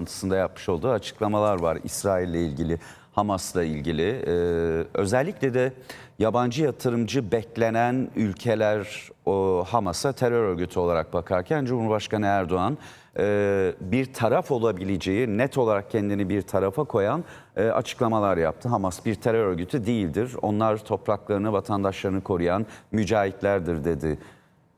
toplantısında yapmış olduğu açıklamalar var İsrail'le ilgili, Hamas'la ilgili. Ee, özellikle de yabancı yatırımcı beklenen ülkeler o Hamas'a terör örgütü olarak bakarken Cumhurbaşkanı Erdoğan e, bir taraf olabileceği net olarak kendini bir tarafa koyan e, açıklamalar yaptı. Hamas bir terör örgütü değildir. Onlar topraklarını, vatandaşlarını koruyan mücahitlerdir dedi.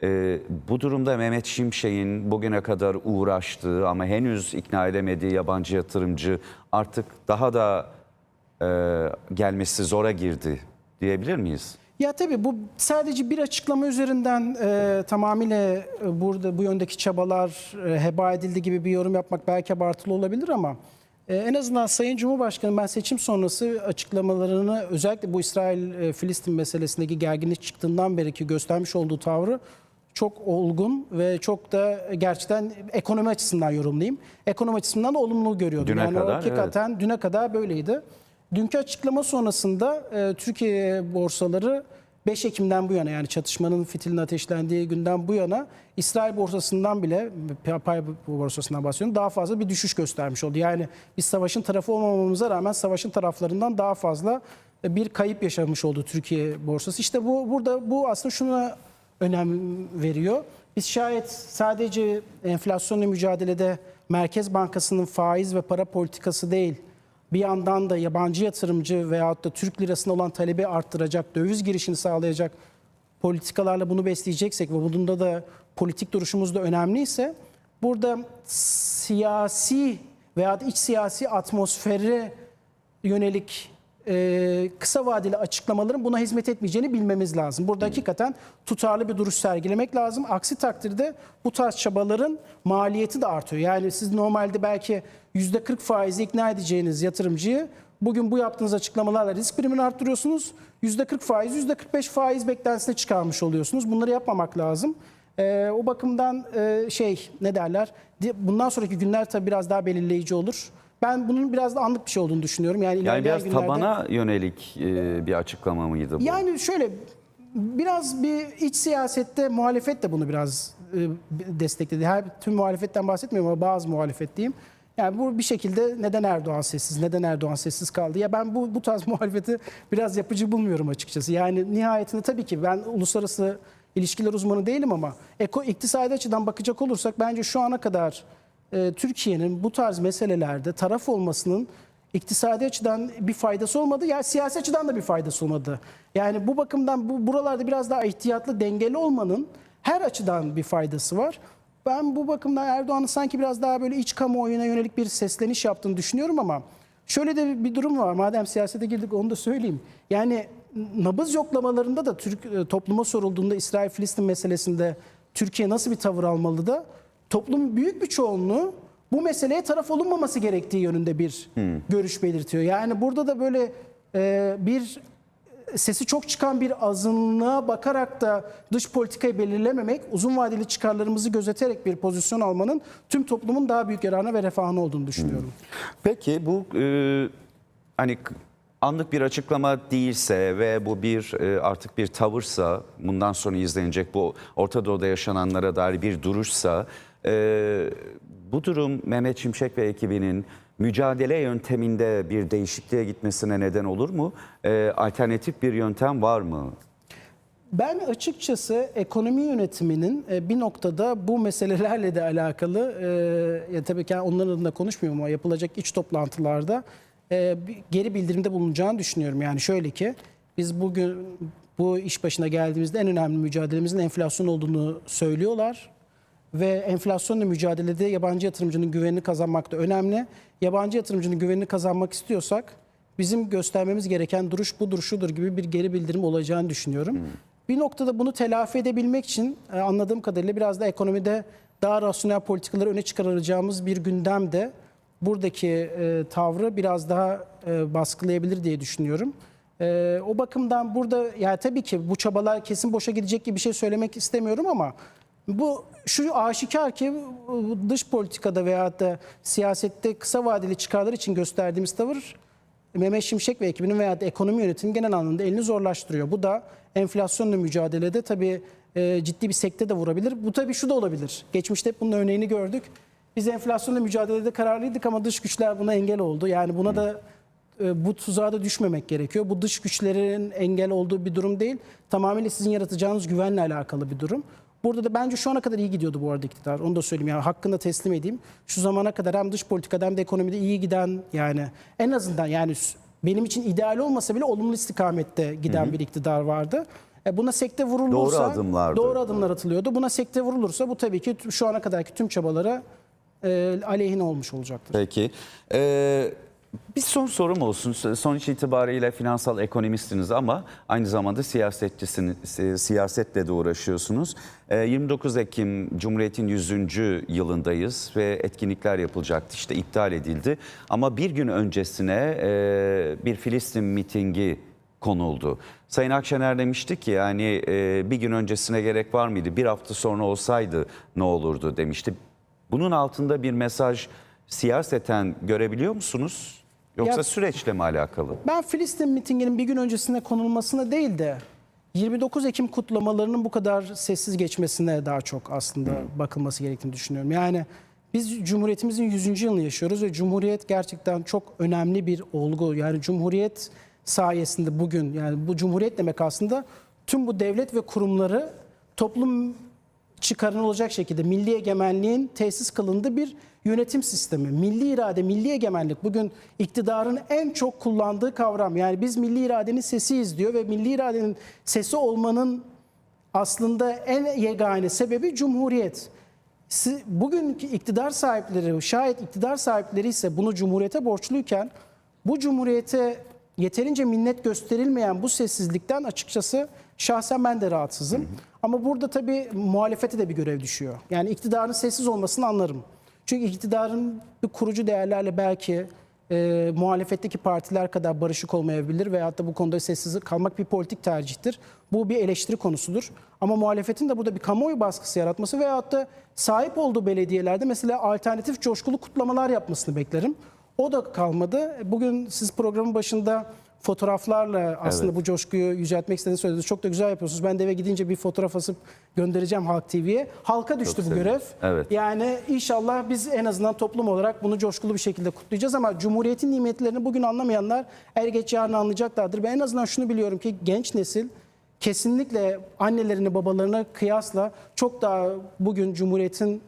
Ee, bu durumda Mehmet Şimşek'in bugüne kadar uğraştığı ama henüz ikna edemediği yabancı yatırımcı artık daha da e, gelmesi zora girdi diyebilir miyiz? Ya tabii bu sadece bir açıklama üzerinden e, tamamıyla e, burada bu yöndeki çabalar e, heba edildi gibi bir yorum yapmak belki abartılı olabilir ama e, en azından Sayın Cumhurbaşkanı ben seçim sonrası açıklamalarını özellikle bu İsrail-Filistin meselesindeki gerginlik çıktığından beri ki göstermiş olduğu tavrı çok olgun ve çok da gerçekten ekonomi açısından yorumlayayım. Ekonomi açısından da olumlu görüyordum. Düne yani kadar, hakikaten düne kadar böyleydi. Dünkü açıklama sonrasında e, Türkiye borsaları 5 Ekim'den bu yana yani çatışmanın fitilin ateşlendiği günden bu yana İsrail borsasından bile pay borsasından bahsediyorum daha fazla bir düşüş göstermiş oldu. Yani biz savaşın tarafı olmamamıza rağmen savaşın taraflarından daha fazla bir kayıp yaşamış oldu Türkiye borsası. İşte bu burada bu aslında şuna önem veriyor. Biz şayet sadece enflasyonla mücadelede Merkez Bankası'nın faiz ve para politikası değil, bir yandan da yabancı yatırımcı veyahut da Türk lirasına olan talebi arttıracak, döviz girişini sağlayacak politikalarla bunu besleyeceksek ve bunda da politik duruşumuz da önemliyse burada siyasi veya iç siyasi atmosferi yönelik e, kısa vadeli açıklamaların buna hizmet etmeyeceğini bilmemiz lazım. Burada hakikaten tutarlı bir duruş sergilemek lazım. Aksi takdirde bu tarz çabaların maliyeti de artıyor. Yani siz normalde belki %40 faizi ikna edeceğiniz yatırımcıyı bugün bu yaptığınız açıklamalarla risk primini arttırıyorsunuz. %40 faiz, %45 faiz beklentisine çıkarmış oluyorsunuz. Bunları yapmamak lazım. Ee, o bakımdan e, şey ne derler? Bundan sonraki günler tabii biraz daha belirleyici olur. Ben bunun biraz da anlık bir şey olduğunu düşünüyorum. Yani, Yani biraz günlerde- tabana yönelik e, bir açıklama mıydı bu? Yani şöyle biraz bir iç siyasette muhalefet de bunu biraz e, destekledi. Her tüm muhalefetten bahsetmiyorum ama bazı muhalefet diyeyim. Yani bu bir şekilde neden Erdoğan sessiz, neden Erdoğan sessiz kaldı? Ya ben bu bu tarz muhalefeti biraz yapıcı bulmuyorum açıkçası. Yani nihayetinde tabii ki ben uluslararası ilişkiler uzmanı değilim ama eko iktisadi açıdan bakacak olursak bence şu ana kadar e, Türkiye'nin bu tarz meselelerde taraf olmasının iktisadi açıdan bir faydası olmadı. Yani siyasi açıdan da bir faydası olmadı. Yani bu bakımdan bu buralarda biraz daha ihtiyatlı, dengeli olmanın her açıdan bir faydası var. Ben bu bakımdan Erdoğan'ın sanki biraz daha böyle iç kamuoyuna yönelik bir sesleniş yaptığını düşünüyorum ama şöyle de bir durum var. Madem siyasete girdik onu da söyleyeyim. Yani nabız yoklamalarında da Türk e, topluma sorulduğunda İsrail-Filistin meselesinde Türkiye nasıl bir tavır almalı da toplumun büyük bir çoğunluğu bu meseleye taraf olunmaması gerektiği yönünde bir görüş belirtiyor. Yani burada da böyle e, bir sesi çok çıkan bir azınlığa bakarak da dış politikayı belirlememek, uzun vadeli çıkarlarımızı gözeterek bir pozisyon almanın tüm toplumun daha büyük yararına ve refahına olduğunu düşünüyorum. Peki bu e, hani anlık bir açıklama değilse ve bu bir e, artık bir tavırsa bundan sonra izlenecek bu Orta Doğu'da yaşananlara dair bir duruşsa e, bu durum Mehmet Şimşek ve ekibinin mücadele yönteminde bir değişikliğe gitmesine neden olur mu? E, alternatif bir yöntem var mı? Ben açıkçası ekonomi yönetiminin e, bir noktada bu meselelerle de alakalı, e, tabii ki onların adına konuşmuyorum ama yapılacak iç toplantılarda e, geri bildirimde bulunacağını düşünüyorum. Yani şöyle ki biz bugün bu iş başına geldiğimizde en önemli mücadelemizin enflasyon olduğunu söylüyorlar. Ve enflasyonla mücadelede yabancı yatırımcının güvenini kazanmak da önemli. Yabancı yatırımcının güvenini kazanmak istiyorsak bizim göstermemiz gereken duruş budur şudur gibi bir geri bildirim olacağını düşünüyorum. Bir noktada bunu telafi edebilmek için e, anladığım kadarıyla biraz da ekonomide daha rasyonel politikaları öne çıkaracağımız bir gündemde buradaki e, tavrı biraz daha e, baskılayabilir diye düşünüyorum. E, o bakımdan burada yani tabii ki bu çabalar kesin boşa gidecek gibi bir şey söylemek istemiyorum ama bu şu aşikar ki dış politikada veya da siyasette kısa vadeli çıkarlar için gösterdiğimiz tavır Mehmet Şimşek ve ekibinin veya da ekonomi yönetiminin genel anlamda elini zorlaştırıyor. Bu da enflasyonla mücadelede tabii e, ciddi bir sekte de vurabilir. Bu tabii şu da olabilir. Geçmişte hep bunun örneğini gördük. biz enflasyonla mücadelede kararlıydık ama dış güçler buna engel oldu. Yani buna da e, bu tuzağa da düşmemek gerekiyor. Bu dış güçlerin engel olduğu bir durum değil. Tamamıyla sizin yaratacağınız güvenle alakalı bir durum. Burada da bence şu ana kadar iyi gidiyordu bu arada iktidar. Onu da söyleyeyim yani hakkında teslim edeyim. Şu zamana kadar hem dış politikada hem de ekonomide iyi giden yani en azından yani benim için ideal olmasa bile olumlu istikamette giden bir iktidar vardı. E buna sekte vurulursa Doğru adımlardı. doğru adımlar atılıyordu. Buna sekte vurulursa bu tabii ki şu ana kadarki tüm çabalara e, aleyhine olmuş olacaktır. Peki. Ee, bir son sorum olsun. Sonuç itibariyle finansal ekonomistsiniz ama aynı zamanda siyasetçisiniz, si- siyasetle de uğraşıyorsunuz. Ee, 29 Ekim Cumhuriyet'in 100. yılındayız ve etkinlikler yapılacaktı. İşte iptal edildi. Ama bir gün öncesine e, bir Filistin mitingi konuldu. Sayın Akşener demişti ki yani e, bir gün öncesine gerek var mıydı? Bir hafta sonra olsaydı ne olurdu demişti. Bunun altında bir mesaj siyaseten görebiliyor musunuz? Yoksa Ya- süreçle mi alakalı? Ben Filistin mitinginin bir gün öncesine konulmasına değil de 29 Ekim kutlamalarının bu kadar sessiz geçmesine daha çok aslında bakılması gerektiğini düşünüyorum. Yani biz Cumhuriyetimizin 100. yılını yaşıyoruz ve Cumhuriyet gerçekten çok önemli bir olgu. Yani Cumhuriyet sayesinde bugün yani bu Cumhuriyet demek aslında tüm bu devlet ve kurumları toplum çıkarını olacak şekilde milli egemenliğin tesis kılındığı bir yönetim sistemi. Milli irade, milli egemenlik bugün iktidarın en çok kullandığı kavram. Yani biz milli iradenin sesiyiz diyor ve milli iradenin sesi olmanın aslında en yegane sebebi cumhuriyet. Bugünkü iktidar sahipleri, şayet iktidar sahipleri ise bunu cumhuriyete borçluyken bu cumhuriyete yeterince minnet gösterilmeyen bu sessizlikten açıkçası şahsen ben de rahatsızım. Ama burada tabii muhalefete de bir görev düşüyor. Yani iktidarın sessiz olmasını anlarım. Çünkü iktidarın bir kurucu değerlerle belki e, muhalefetteki partiler kadar barışık olmayabilir veyahut da bu konuda sessiz kalmak bir politik tercihtir. Bu bir eleştiri konusudur. Ama muhalefetin de burada bir kamuoyu baskısı yaratması veyahut da sahip olduğu belediyelerde mesela alternatif coşkulu kutlamalar yapmasını beklerim. O da kalmadı. Bugün siz programın başında fotoğraflarla aslında Evet. bu coşkuyu yüceltmek istediğini söylediniz. Çok da güzel yapıyorsunuz. Ben de eve gidince bir fotoğraf asıp göndereceğim Halk TV'ye. Halka düştü bu sevindim. görev. Evet. Yani inşallah biz en azından toplum olarak bunu coşkulu bir şekilde kutlayacağız ama Cumhuriyet'in nimetlerini bugün anlamayanlar er geç yarın anlayacaklardır. Ben en azından şunu biliyorum ki genç nesil kesinlikle annelerini babalarına kıyasla çok daha bugün Cumhuriyet'in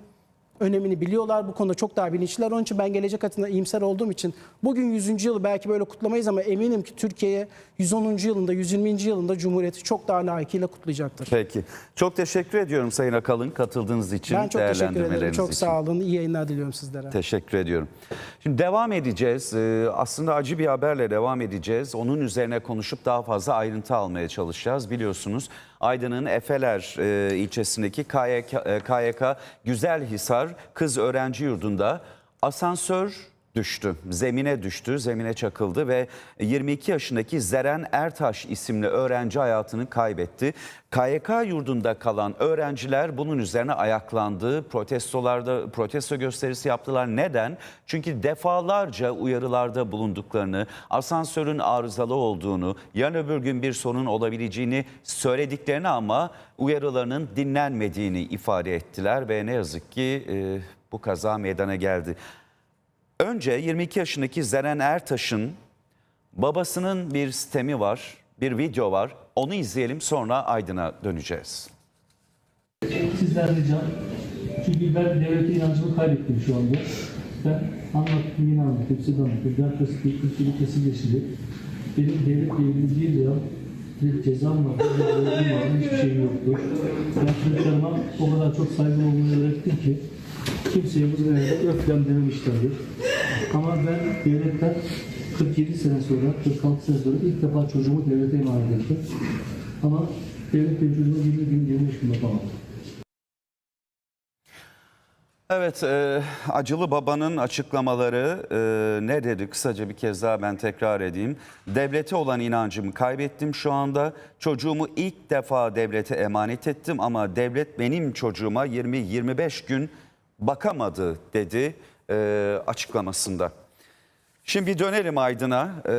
önemini biliyorlar. Bu konuda çok daha bilinçliler. Onun için ben gelecek adına iyimser olduğum için bugün 100. yılı belki böyle kutlamayız ama eminim ki Türkiye 110. yılında, 120. yılında Cumhuriyeti çok daha layıkıyla kutlayacaktır. Peki. Çok teşekkür ediyorum Sayın Akalın katıldığınız için, Ben çok teşekkür ederim. Çok için. sağ olun. İyi yayınlar diliyorum sizlere. Teşekkür ediyorum. Şimdi devam edeceğiz. Ee, Aslında acı bir haberle devam edeceğiz. Onun üzerine konuşup daha fazla ayrıntı almaya çalışacağız. Biliyorsunuz Aydın'ın Efeler e, ilçesindeki KYK, e, KYK Güzelhisar Kız Öğrenci Yurdu'nda asansör düştü. Zemine düştü, zemine çakıldı ve 22 yaşındaki Zeren Ertaş isimli öğrenci hayatını kaybetti. KYK yurdunda kalan öğrenciler bunun üzerine ayaklandı. Protestolarda protesto gösterisi yaptılar. Neden? Çünkü defalarca uyarılarda bulunduklarını, asansörün arızalı olduğunu, yarın öbür gün bir sorun olabileceğini söylediklerini ama uyarılarının dinlenmediğini ifade ettiler ve ne yazık ki e, bu kaza meydana geldi. Önce 22 yaşındaki Zeren Ertaş'ın babasının bir sistemi var, bir video var. Onu izleyelim sonra Aydın'a döneceğiz. Sizden ricam. Çünkü ben devlete inancımı kaybettim şu anda. Ben anlattım yine anlattım, size de anlattım. Ben klasik 42 kesim geçirdi. Benim devletle ilgili bir lira bir cezam vardı, bir borcum vardı, hiçbir şeyim yoktu. Ben çocuklarıma o kadar çok saygı olmayı öğrettim ki kimseye bu devlette öflem dememişlerdi. Ama ben devletten 47 sene sonra, 46 sene sonra ilk defa çocuğumu devlete emanet ettim. Ama devlet benim çocuğumu 20 gün, 25 gün bakamadı. Evet, e, acılı babanın açıklamaları e, ne dedi? Kısaca bir kez daha ben tekrar edeyim. Devlete olan inancımı kaybettim şu anda. Çocuğumu ilk defa devlete emanet ettim ama devlet benim çocuğuma 20-25 gün bakamadı dedi e, açıklamasında. Şimdi bir dönelim Aydın'a. Ee,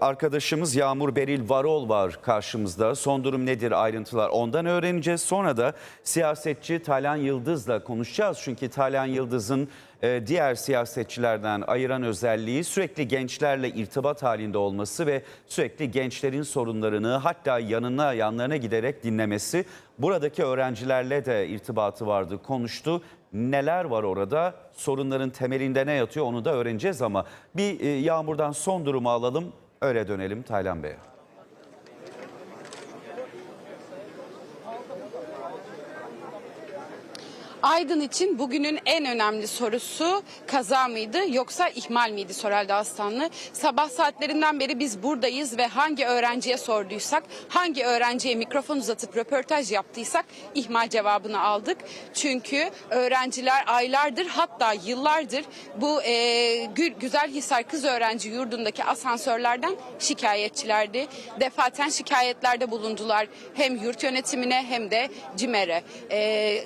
arkadaşımız Yağmur Beril Varol var karşımızda. Son durum nedir ayrıntılar ondan öğreneceğiz. Sonra da siyasetçi Taylan Yıldız'la konuşacağız. Çünkü Taylan Yıldız'ın e, diğer siyasetçilerden ayıran özelliği sürekli gençlerle irtibat halinde olması ve sürekli gençlerin sorunlarını hatta yanına yanlarına giderek dinlemesi. Buradaki öğrencilerle de irtibatı vardı, konuştu. Neler var orada? Sorunların temelinde ne yatıyor onu da öğreneceğiz ama bir e, Yağmur'dan son durumu alalım. Öyle dönelim Taylan Bey'e. Aydın için bugünün en önemli sorusu kaza mıydı yoksa ihmal miydi Sorel'de Aslanlı? Sabah saatlerinden beri biz buradayız ve hangi öğrenciye sorduysak, hangi öğrenciye mikrofon uzatıp röportaj yaptıysak ihmal cevabını aldık. Çünkü öğrenciler aylardır hatta yıllardır bu e, Gü- Güzelhisar Kız Öğrenci Yurdu'ndaki asansörlerden şikayetçilerdi. Defaten şikayetlerde bulundular hem yurt yönetimine hem de CİMER'e. E,